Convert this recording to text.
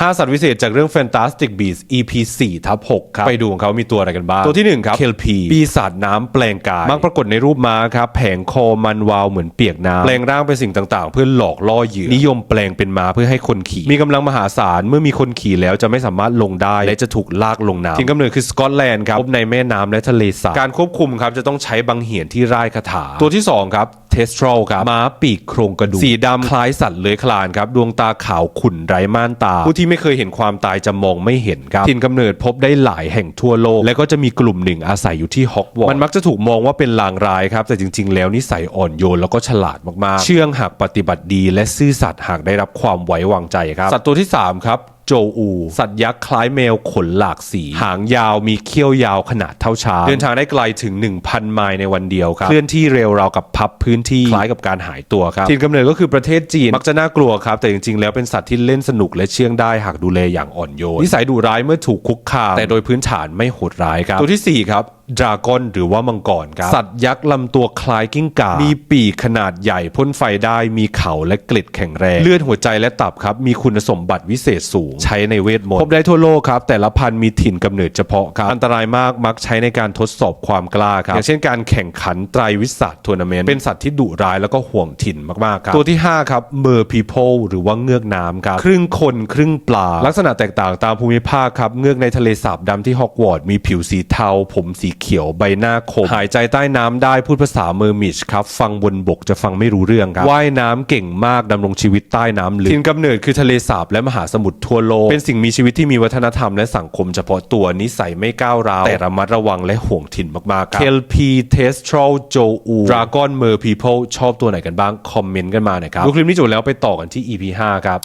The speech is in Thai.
5สัตว์วิเศษจากเรื่อง Fantastic Beasts EP 4ทับ6ครับ ไปดูของเขามีตัวอะไรกันบ้าง ตัวที่ 1 ครับ KLP ปีศาจน้ำแปลงกาย มักปรากฏในรูปม้าครับ แผงคอมันวาวเหมือนเปียกน้ำแปลงร่างเป็นสิ่งต่างๆ เพื่อหลอกล่อเหยื่อนิยมแปลงเป็นม้าเพื่อให้คนขี่ มีกำลังมหาศาล เมื่อมีคนขี่แล้วจะไม่สามารถลงได้ และจะถูกลากลงน้ำถิ่นกำเนิดคือสกอตแลนด์ครับพบในแม่น้ำและทะเลสาบการควบคุมครับจะต้องใช้บังเหียนที่ร่ายคาถาตัวที่สองครับ เทสทรอลครับม้าปีกโครงกระดูกสีดำคล้ายสัตว์เลื้อยคลานครับดวงตาขาวขุ่นไร้ม่านตา ผู้ที่ไม่เคยเห็นความตายจะมองไม่เห็นครับถิ่นกำเนิดพบได้หลายแห่งทั่วโลก และก็จะมีกลุ่มหนึ่งอาศัยอยู่ที่ฮอกวอตส์มันมักจะถูกมองว่าเป็นลางร้ายครับแต่จริง ๆ แล้วนิสัยอ่อนโยนแล้วก็ฉลาดมากๆ เชื่องหากปฏิบัติดี และซื่อสัตย์หากได้รับความไว้วางใจครับสัตว์ตัวที่สามครับ โจอู สัตว์ยักษ์คล้ายแมวขนหลากสี หางยาวมีเขี้ยวยาวขนาดเท่าช้างเดินทางได้ไกลถึง 1,000 ไมล์ในวันเดียวครับ เคลื่อนที่เร็วราวกับพับพื้นที่คล้ายกับการหายตัวครับถิ่นกำเนิดก็คือประเทศจีนมักจะน่ากลัวครับ แต่จริงๆ แล้วเป็นสัตว์ที่เล่นสนุกและเชื่องได้หากดูแลอย่างอ่อนโยนนิสัยดุร้ายเมื่อถูกคุกคามแต่โดยพื้นฐานไม่โหดร้ายครับตัวที่สี่ครับดราก้อนหรือว่ามังกรครับ สัตว์ยักษ์ลำตัวคล้ายกิ้งก่า มีปีกขนาดใหญ่พ่นไฟได้มีเขาและเกล็ดแข็งแรง เลือดหัวใจและตับครับ มีคุณสมบัติวิเศษสูง ใช้ในเวทมนต์พบได้ทั่วโลกครับ แต่ละพันธุ์มีถิ่นกำเนิดเฉพาะครับ อันตรายมากมักใช้ในการทดสอบความกล้าครับ อย่างเช่นการแข่งขันไตรวิสาทัวร์นาเมนต์เป็นสัตว์ที่ดุร้ายแล้วก็ห่วงถิ่นมากๆครับตัวที่ห้าครับเมอร์พีโพหรือว่าเงือกน้ำครับครึ่งคนครึ่งปลา ลักษณะแตกต่างตามภูมิภาคครับเงือกในทะเลสาบดำที่ฮอกวอตส์มีผิวสีเทาผมสีเขียวใบหน้าคมหายใจใต้น้ำได้พูดภาษาเมอร์มิชครับ ฟังบนบกจะฟังไม่รู้เรื่องครับว่ายน้ำเก่งมากดำรงชีวิตใต้น้ำลึกถิ่นกำเนิดคือทะเลสาบและมหาสมุทรทั่วโลก เป็นสิ่งมีชีวิตที่มีวัฒนธรรมและสังคมเฉพาะตัวนิสัยไม่ก้าวร้าว แต่ระมัดระวังและห่วงถิ่นมากๆครับ KLP Testral Joe Dragon Mer People ชอบตัวไหนกันบ้าง คอมเมนต์กันมาหน่อยครับดูคลิปนี้จบแล้วไปต่อกันที่ EP 5 ครับ